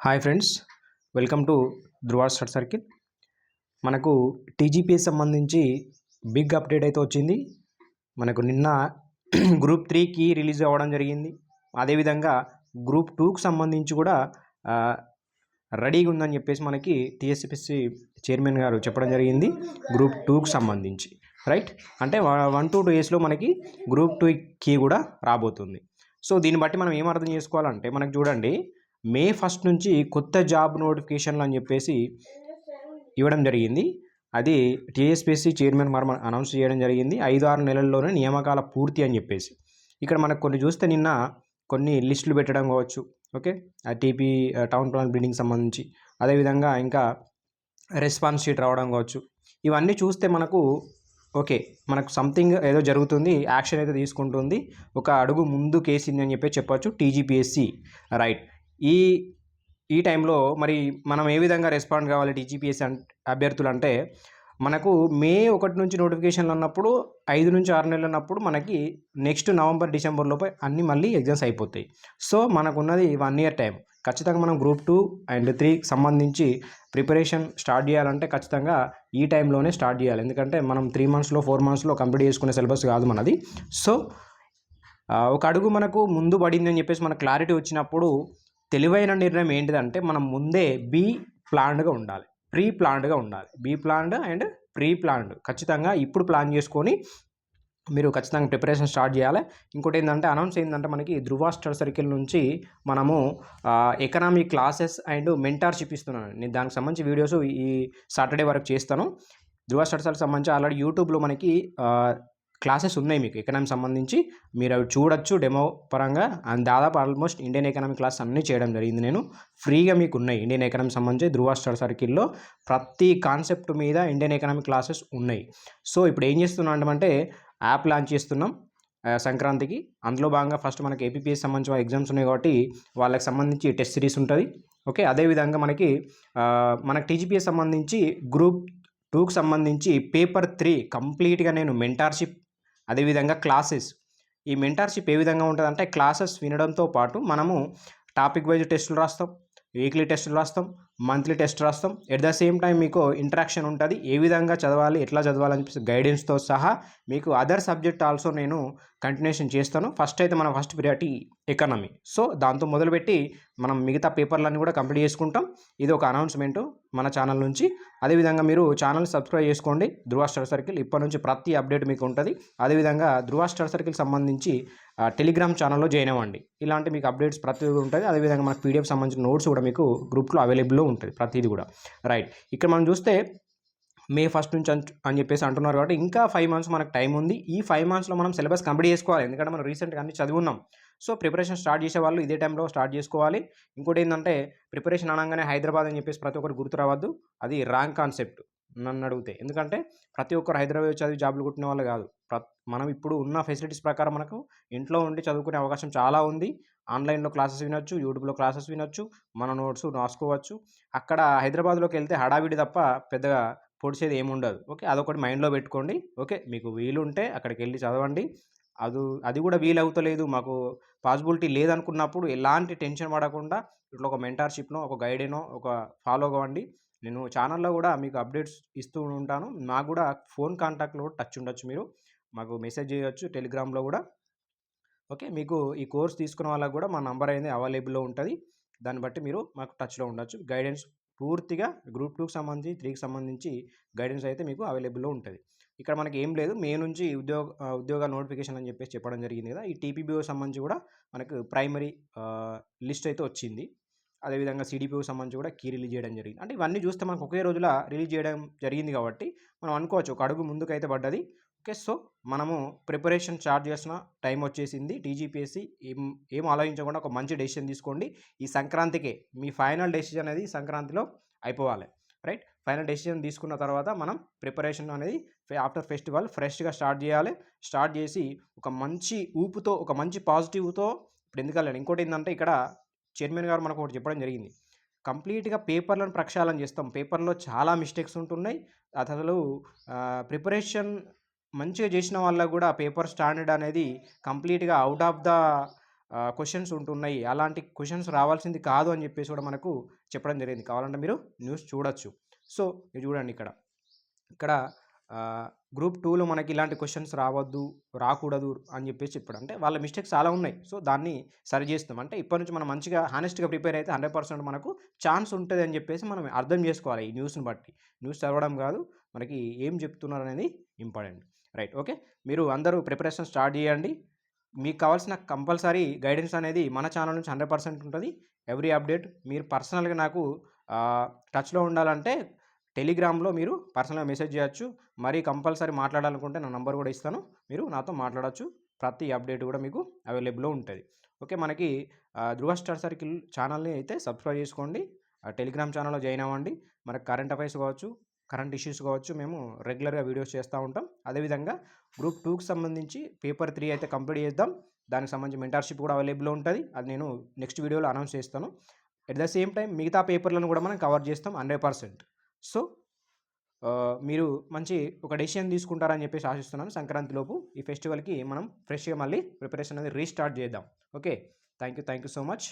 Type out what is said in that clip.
Hi friends welcome to Dhruva star circle మనకు TGPS సంబంధించి big update అయితే వచ్చింది. మనకు నిన్న గ్రూప్ త్రీకి రిలీజ్ అవ్వడం జరిగింది. అదేవిధంగా గ్రూప్ టూకి సంబంధించి కూడా రెడీగా ఉందని చెప్పేసి మనకి టీఎస్పిఎస్సి చైర్మన్ గారు చెప్పడం జరిగింది గ్రూప్ టూకి సంబంధించి. రైట్? అంటే వన్ టు టూ ఇయర్స్లో మనకి గ్రూప్ టూకి కూడా రాబోతుంది. సో దీన్ని బట్టి మనం ఏం అర్థం చేసుకోవాలంటే మనకు చూడండి మే ఫస్ట్ నుంచి కొత్త జాబ్ నోటిఫికేషన్లు అని చెప్పేసి ఇవ్వడం జరిగింది. అది టీఎస్పీఎస్సీ చైర్మన్ మరి అనౌన్స్ చేయడం జరిగింది. ఐదు ఆరు నెలల్లోనే నియామకాల పూర్తి అని చెప్పేసి. ఇక్కడ మనకు కొన్ని చూస్తే నిన్న కొన్ని లిస్టులు పెట్టడం కావచ్చు. ఓకే? ఆ టీపీ టౌన్ ప్లాన్ బిల్డింగ్ సంబంధించి. అదేవిధంగా ఇంకా రెస్పాన్స్ షీట్ రావడం కావచ్చు. ఇవన్నీ చూస్తే మనకు ఓకే. మనకు సంథింగ్ ఏదో జరుగుతుంది యాక్షన్ అయితే తీసుకుంటుంది. ఒక అడుగు ముందు కేసింది అని చెప్పి చెప్పొచ్చు. TGPSC right. ఈ ఈ టైంలో మరి మనం ఏ విధంగా రెస్పాండ్ కావాలి టీజీపీఎస్ అభ్యర్థులు అంటే మనకు మే ఒకటి నుంచి నోటిఫికేషన్లు ఉన్నప్పుడు ఐదు నుంచి ఆరు నెలలు ఉన్నప్పుడు మనకి నెక్స్ట్ నవంబర్ డిసెంబర్లోపై అన్ని మళ్ళీ ఎగ్జామ్స్ అయిపోతాయి. సో మనకున్నది వన్ ఇయర్ టైం. ఖచ్చితంగా మనం గ్రూప్ టూ అండ్ త్రీకి సంబంధించి ప్రిపరేషన్ స్టార్ట్ చేయాలంటే ఖచ్చితంగా ఈ టైంలోనే స్టార్ట్ చేయాలి. ఎందుకంటే మనం త్రీ మంత్స్లో ఫోర్ మంత్స్లో కంప్లీట్ చేసుకునే సిలబస్ కాదు మనది. సో ఒక అడుగు మనకు ముందు పడింది అని చెప్పేసి మనకు క్లారిటీ వచ్చినప్పుడు తెలివైన నిర్ణయం ఏంటిదంటే మనం ముందే బీ ప్లాన్డ్గా ఉండాలి. ప్రీ ప్లాన్డ్గా ఉండాలి. Be planned and pre planned. ఖచ్చితంగా ఇప్పుడు ప్లాన్ చేసుకొని మీరు ఖచ్చితంగా ప్రిపరేషన్ స్టార్ట్ చేయాలి. ఇంకోటి ఏంటంటే అనౌన్స్ ఏంటంటే మనకి ధృవ స్టడ్ సర్కిల్ నుంచి మనము ఎకనామిక్ క్లాసెస్ అండ్ మెంటార్షిప్ ఇస్తున్నాను. నేను దానికి సంబంధించి వీడియోస్ ఈ సాటర్డే వరకు చేస్తాను. ధృవ స్టడ్ సంబంధించి ఆల్రెడీ యూట్యూబ్లో మనకి క్లాసెస్ ఉన్నాయి మీకు ఎకనామిక్ సంబంధించి. మీరు అవి చూడొచ్చు డెమో పరంగా. అండ్ దాదాపు ఆల్మోస్ట్ ఇండియన్ ఎకనామిక్ క్లాస్ అన్నీ చేయడం జరిగింది నేను. ఫ్రీగా మీకు ఉన్నాయి ఇండియన్ ఎకనామిక్ సంబంధించి ధృవ స్టార్ సర్కిల్లో ప్రతి కాన్సెప్ట్ మీద ఇండియన్ ఎకనామిక్ క్లాసెస్ ఉన్నాయి. సో ఇప్పుడు ఏం చేస్తున్నాం అంటే యాప్ లాంచ్ చేస్తున్నాం సంక్రాంతికి. అందులో భాగంగా ఫస్ట్ మనకి ఏపీపీఎస్ సంబంధించిన ఎగ్జామ్స్ ఉన్నాయి కాబట్టి వాళ్ళకి సంబంధించి టెస్ట్ సిరీస్ ఉంటుంది. ఓకే అదేవిధంగా మనకి మనకి టీజీపీఎస్ సంబంధించి గ్రూప్ టూకి సంబంధించి పేపర్ త్రీ కంప్లీట్గా నేను మెంటార్షిప్ అదేవిధంగా క్లాసెస్. ఈ మెంటార్షిప్ ఏ విధంగా ఉంటుందంటే క్లాసెస్ వినడంతో పాటు మనము టాపిక్ వైజ్ టెస్టులు రాస్తాం. వీక్లీ టెస్టులు రాస్తాం. మంత్లీ టెస్ట్ రాస్తాం. ఎట్ ద సేమ్ టైం మీకు ఇంటరాక్షన్ ఉంటుంది. ఏ విధంగా చదవాలి ఎట్లా చదవాలని చెప్పేసి గైడెన్స్తో సహా మీకు అదర్ సబ్జెక్ట్ ఆల్సో నేను కంటిన్యూషన్ చేస్తాను. ఫస్ట్ అయితే మన ఫస్ట్ ప్రియారిటీ ఎకనమీ సో దాంతో మొదలుపెట్టి మనం మిగతా పేపర్లన్నీ కూడా కంప్లీట్ చేసుకుంటాం. ఇది ఒక అనౌన్స్మెంట్ మన ఛానల్ నుంచి. అదేవిధంగా మీరు ఛానల్ సబ్స్క్రైబ్ చేసుకోండి. ధృవ స్టార్ సర్కిల్ ఇప్పటి నుంచి ప్రతి అప్డేట్ మీకు ఉంటుంది. అదేవిధంగా ధృవ స్టార్ సర్కిల్ సంబంధించి టెలిగ్రామ్ ఛానల్లో జాయిన్ అవ్వండి. ఇలాంటి మీకు అప్డేట్స్ ప్రతి ఉంటుంది. అదేవిధంగా మన పీడిఎఫ్ సంబంధించిన నోట్స్ కూడా మీకు గ్రూప్లో అవైలబుల్ ఉంటుంది ప్రతిదీ కూడా. రైట్ ఇక్కడ మనం చూస్తే మే ఫస్ట్ నుంచి అని చెప్పేసి అంటున్నారు కాబట్టి ఇంకా ఫైవ్ మంత్స్ మనకు టైం ఉంది. ఈ ఫైవ్ మంత్స్లో మనం సిలబస్ కంప్లీట్ చేసుకోవాలి. ఎందుకంటే మనం రీసెంట్గా అన్ని చదివున్నాం. సో ప్రిపరేషన్ స్టార్ట్ చేసే వాళ్ళు ఇదే టైంలో స్టార్ట్ చేసుకోవాలి. ఇంకోటి ఏంటంటే ప్రిపరేషన్ అనగానే హైదరాబాద్ అని చెప్పేసి ప్రతి ఒక్కరు గుర్తు రావద్దు. అది రాంగ్ కాన్సెప్ట్ నన్ను అడిగితే ఎందుకంటే ప్రతి ఒక్కరు హైదరాబాద్ చదివి జాబులు కొట్టిన వాళ్ళు కాదు. ప్ర మనం ఇప్పుడు ఉన్న ఫెసిలిటీస్ ప్రకారం మనకు ఇంట్లో ఉండి చదువుకునే అవకాశం చాలా ఉంది. ఆన్లైన్లో క్లాసెస్ వినొచ్చు యూట్యూబ్లో క్లాసెస్ వినొచ్చు మన నోట్స్ రాసుకోవచ్చు. అక్కడ హైదరాబాద్లోకి వెళ్తే హడావిడి తప్ప పెద్దగా పొడిచేది ఏముండదు ఓకే? అదొకటి మైండ్లో పెట్టుకోండి. ఓకే? మీకు వీలు ఉంటే అక్కడికి వెళ్ళి చదవండి. అది అది కూడా వీలు అవుతలేదు మాకు పాసిబిలిటీ లేదనుకున్నప్పుడు ఎలాంటి టెన్షన్ పడకుండా ఇట్లా ఒక మెంటార్షిప్నో ఒక గైడేనో ఒక ఫాలో అవ్వండి. నేను ఛానల్లో కూడా మీకు అప్డేట్స్ ఇస్తూ ఉంటాను. నాకు కూడా ఫోన్ కాంటాక్ట్లో టచ్ ఉండొచ్చు మీరు. మాకు మెసేజ్ చేయొచ్చు టెలిగ్రామ్లో కూడా. ఓకే మీకు ఈ కోర్స్ తీసుకున్న వాళ్ళకి కూడా మా నంబర్ అనేది అవైలబుల్లో ఉంటుంది. దాన్ని బట్టి మీరు మాకు టచ్లో ఉండొచ్చు. గైడెన్స్ పూర్తిగా గ్రూప్ టూకి సంబంధించి త్రీకి సంబంధించి గైడెన్స్ అయితే మీకు అవైలబుల్లో ఉంటుంది. ఇక్కడ మనకి ఏం లేదు. మే నుంచి ఉద్యోగ ఉద్యోగ నోటిఫికేషన్ అని చెప్పేసి చెప్పడం జరిగింది కదా! ఈ టీపీబీఓ సంబంధించి కూడా మనకు ప్రైమరీ లిస్ట్ అయితే వచ్చింది. అదేవిధంగా సిడిపిఓ సంబంధించి కూడా కీ రిలీజ్ చేయడం జరిగింది. అంటే ఇవన్నీ చూస్తే మనకు ఒకే రోజుల రిలీజ్ చేయడం జరిగింది కాబట్టి మనం అనుకోవచ్చు ఒక అడుగు ముందుకైతే పడ్డది. ఓకే సో మనము ప్రిపరేషన్ స్టార్ట్ చేసిన టైం వచ్చేసింది. టీజీపీఎస్సీ ఏం ఏం ఆలోచించకుండా ఒక మంచి డెసిషన్ తీసుకోండి. ఈ సంక్రాంతికే మీ ఫైనల్ డెసిషన్ అనేది ఈ సంక్రాంతిలో అయిపోవాలి. రైట్? ఫైనల్ డెసిషన్ తీసుకున్న తర్వాత మనం ప్రిపరేషన్ అనేది ఆఫ్టర్ ఫెస్టివల్ ఫ్రెష్గా స్టార్ట్ చేయాలి. స్టార్ట్ చేసి ఒక మంచి ఊపుతో ఒక మంచి పాజిటివ్తో ఇప్పుడు వెళ్ళాలి ఇంకోటి ఏంటంటే ఇక్కడ చైర్మన్ గారు మనకు ఒకటి చెప్పడం జరిగింది. కంప్లీట్గా పేపర్లను ప్రక్షాళన చేస్తాం. పేపర్లో చాలా మిస్టేక్స్ ఉంటున్నాయి. అసలు ప్రిపరేషన్ మంచిగా చేసిన వాళ్ళకు కూడా పేపర్ స్టాండర్డ్ అనేది కంప్లీట్గా అవుట్ ఆఫ్ ద క్వశ్చన్స్ ఉంటున్నాయి. అలాంటి క్వశ్చన్స్ రావాల్సింది కాదు అని చెప్పేసి కూడా మనకు చెప్పడం జరిగింది. కావాలంటే మీరు న్యూస్ చూడొచ్చు. సో ఇది చూడండి ఇక్కడ. ఇక్కడ గ్రూప్ టూలో మనకి ఇలాంటి క్వశ్చన్స్ రావద్దు రాకూడదు అని చెప్పేసి చెప్పాడు. అంటే వాళ్ళ మిస్టేక్స్ చాలా ఉన్నాయి. సో దాన్ని సరి చేస్తాం అంటే ఇప్పటి నుంచి మనం మంచిగా హానెస్ట్గా ప్రిపేర్ అయితే హండ్రెడ్ పర్సెంట్ మనకు ఛాన్స్ ఉంటుంది అని చెప్పేసి మనం అర్థం చేసుకోవాలి ఈ న్యూస్ని బట్టి. న్యూస్ చదవడం కాదు మనకి ఏం చెప్తున్నారు అనేది ఇంపార్టెంట్. Right okay. మీరు అందరూ ప్రిపరేషన్ స్టార్ట్ చేయండి. మీకు కావాల్సిన కంపల్సరీ గైడెన్స్ అనేది మన ఛానల్ నుంచి హండ్రెడ్ పర్సెంట్ ఉంటుంది. ఎవ్రీ అప్డేట్ మీరు పర్సనల్గా నాకు టచ్లో ఉండాలంటే టెలిగ్రామ్లో మీరు పర్సనల్గా మెసేజ్ చేయొచ్చు. మరి కంపల్సరీ మాట్లాడాలనుకుంటే నా నంబర్ కూడా ఇస్తాను. మీరు నాతో మాట్లాడచ్చు. ప్రతి అప్డేట్ కూడా మీకు అవైలబుల్లో ఉంటుంది. ఓకే మనకి ధృవ స్టార్ సర్కిల్ ఛానల్ని అయితే సబ్స్క్రైబ్ చేసుకోండి. టెలిగ్రామ్ ఛానల్లో జాయిన్ అవ్వండి. మనకి కరెంట్ అఫైర్స్ కావచ్చు కరెంట్ ఇష్యూస్ కావచ్చు మేము రెగ్యులర్గా వీడియోస్ చేస్తూ ఉంటాం. అదేవిధంగా గ్రూప్ టూకి సంబంధించి పేపర్ త్రీ అయితే కంప్లీట్ చేద్దాం. దానికి సంబంధించి మెంటర్షిప్ కూడా అవైలబుల్లో ఉంటుంది. అది నేను నెక్స్ట్ వీడియోలో అనౌన్స్ చేస్తాను. ఎట్ ద సేమ్ టైం మిగతా పేపర్లను కూడా మనం కవర్ చేస్తాం హండ్రెడ్ పర్సెంట్. సో మీరు మంచి ఒక డెసిషన్ తీసుకుంటారని చెప్పేసి ఆశిస్తున్నాను సంక్రాంతి లోపు. ఈ ఫెస్టివల్కి మనం ఫ్రెష్గా మళ్ళీ ప్రిపరేషన్ అనేది రీస్టార్ట్ చేద్దాం. Okay? Thank you thank you so much.